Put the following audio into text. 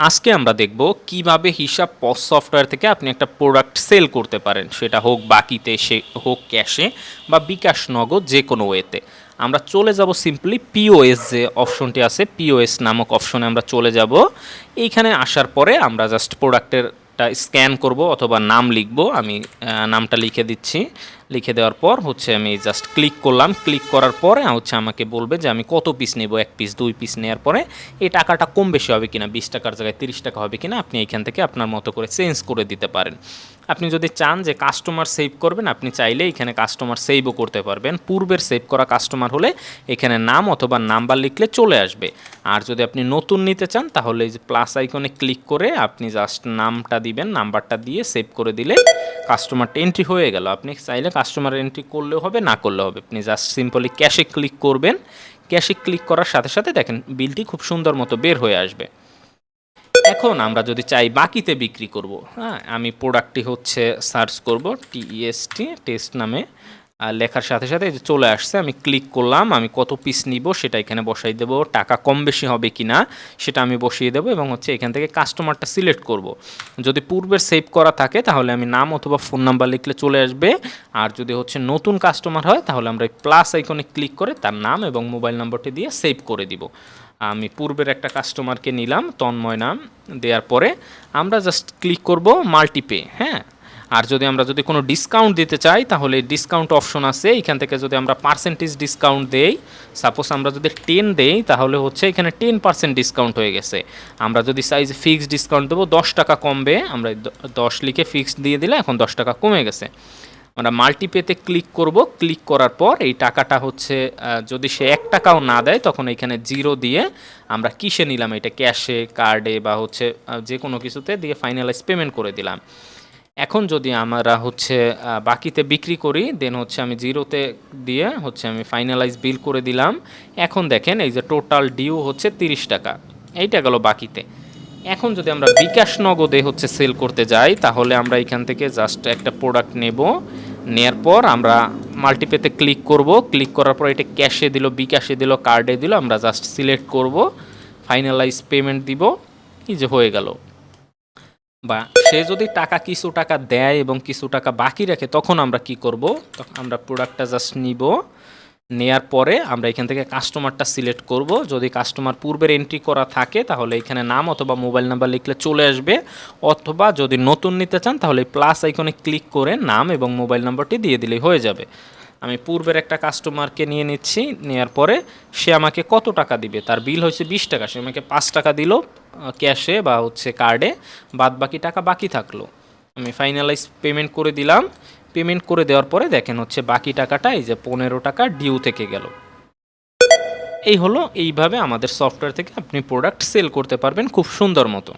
আজকে আমরা দেখব কীভাবে হিসাব পস সফটওয়্যার থেকে আপনি একটা প্রোডাক্ট সেল করতে পারেন। সেটা হোক বাকিতে, সে হোক ক্যাশে বা বিকাশ, নগদ যে কোনো ওয়েতে আমরা চলে যাব সিম্পলি পিওএস যে অপশনটি আছে পিওএস নামক অপশনে আমরা চলে যাব। এইখানে আসার পরে আমরা জাস্ট প্রোডাক্টের স্ক্যান করব অথবা নাম লিখব। আমি নামটা লিখে দিচ্ছি। লিখে দেওয়ার পর হচ্ছে আমি জাস্ট ক্লিক করলাম। ক্লিক করার পরে হচ্ছে আমাকে বলবে যে আমি কত পিস নেব? এক পিস দুই পিস নেওয়ার পরে এই টাকাটা কম বেশি হবে কিনা? বিশ টাকার জায়গায় তিরিশ টাকা হবে কিনা? আপনি এখান থেকে আপনার মতো করে চেঞ্জ করে দিতে পারেন। আপনি যদি চান যে কাস্টমার সেভ করবেন, আপনি চাইলে এখানে কাস্টমার সেভও করতে পারবেন। পূর্বের সেভ করা কাস্টমার হলে এখানে নাম অথবা নাম্বার লিখলে চলে আসবে। আর যদি আপনি নতুন নিতে চান, তাহলে এই প্লাস আইকনে ক্লিক করে আপনি জাস্ট নামটা দিবেন নাম্বারটা দিয়ে সেভ করে দিলে কাস্টমারটা এন্ট্রি হয়ে গেল। আপনি চাইলে কাস্টমার এন্ট্রি করলেও হবে, না করলেও হবে। আপনি জাস্ট সিম্পলি ক্যাশে ক্লিক করবেন। ক্যাশে ক্লিক করার সাথে সাথে দেখেন বিলটি খুব সুন্দর মতো বের হয়ে আসবে। এখন আমরা যদি চাই বাকিতে বিক্রি করব হ্যাঁ আমি প্রোডাক্টটি হচ্ছে সার্চ করব টিইএসটি টেস্ট নামে। আর লেখার সাথে সাথে যে চলে আসছে, আমি ক্লিক করলাম, আমি কত পিস নিব সেটা এখানে বসাই দেবো, টাকা কম বেশি হবে কি না সেটা আমি বসিয়ে দেবো এবং হচ্ছে এখান থেকে কাস্টমারটা সিলেক্ট করব। যদি পূর্বের সেভ করা থাকে তাহলে আমি নাম অথবা ফোন নাম্বার লিখলে চলে আসবে, আর যদি হচ্ছে নতুন কাস্টমার হয় তাহলে আমরা এই প্লাস আইকনে ক্লিক করে তার নাম এবং মোবাইল নম্বরটি দিয়ে সেভ করে দিব। আমি পূর্বের একটা কাস্টমারকে নিলাম, তন্ময় নাম দেওয়ার পরে আমরা জাস্ট ক্লিক করব মাল্টিপে হ্যাঁ? আর যদি আমরা যদি কোনো ডিসকাউন্ট দিতে চাই, তাহলে ডিসকাউন্ট অপশন আছে। এখান থেকে যদি আমরা পার্সেন্টেজ ডিসকাউন্ট দেই সাপোজ আমরা যদি টেন দেই, তাহলে হচ্ছে এখানে টেন পার্সেন্ট ডিসকাউন্ট হয়ে গেছে। আমরা যদি সাইজ ফিক্সড ডিসকাউন্ট দেবো, দশ টাকা কমবে। আমরা দশ লিখে ফিক্সড দিয়ে দিলে এখন দশ টাকা কমে গেছে। আমরা মাল্টিপেতে ক্লিক করব। ক্লিক করার পর এই টাকাটা হচ্ছে যদি সে এক টাকাও না দেয়, তখন এখানে জিরো দিয়ে আমরা কিসে নিলাম? এটা ক্যাশে কার্ডে বা হচ্ছে যে কোনো কিছুতে দিয়ে ফাইনালাইজ পেমেন্ট করে দিলাম। এখন যদি আমরা হচ্ছে বাকিতে বিক্রি করি দেন হচ্ছে আমি জিরোতে দিয়ে হচ্ছে আমি ফাইনালাইজ বিল করে দিলাম। এখন দেখেন এই যে টোটাল ডিউ হচ্ছে তিরিশ টাকা। এইটা গেল বাকিতে। এখন যদি আমরা বিকাশ নগদে হচ্ছে সেল করতে যাই, তাহলে আমরা এখান থেকে জাস্ট একটা প্রোডাক্ট নেব। নেয়ার পর আমরা মাল্টিপেতে ক্লিক করব। ক্লিক করার পর এটা ক্যাশে দিল, বিকাশে দিল কার্ডে দিল, আমরা জাস্ট সিলেক্ট করব। ফাইনালাইজ পেমেন্ট দিব। এই যে হয়ে গেল। বা সে যদি টাকা কিছু টাকা দেয় এবং কিছু টাকা বাকি রাখে, তখন আমরা কি করব? তখন আমরা প্রোডাক্টটা জাস্ট নিব। নেয়ার পরে আমরা এখান থেকে কাস্টমারটা সিলেক্ট করব। যদি কাস্টমার পূর্বের এন্ট্রি করা থাকে, তাহলে এখানে নাম অথবা মোবাইল নাম্বার লিখলে চলে আসবে। অথবা যদি নতুন নিতে চান, তাহলে প্লাস আইকনে ক্লিক করে নাম এবং মোবাইল নাম্বারটি দিয়ে দিলেই হয়ে যাবে। আমি পূর্বের একটা কাস্টমারকে নিয়ে নিচ্ছি নেওয়ার পরে সে আমাকে কত টাকা দিবে? তার বিল হয়েছে বিশ টাকা। সে আমাকে পাঁচ টাকা দিল ক্যাশে বা হচ্ছে কার্ডে বাদ বাকি টাকা বাকি থাকল। আমি ফাইনালাইজ পেমেন্ট করে দিলাম। পেমেন্ট করে দেওয়ার পরে দেখেন হচ্ছে বাকি টাকাটা এই যে পনেরো টাকা ডিউ থেকে গেল। এই হলো, এইভাবে আমাদের সফটওয়্যার থেকে আপনি প্রোডাক্ট সেল করতে পারবেন খুব সুন্দর মতো।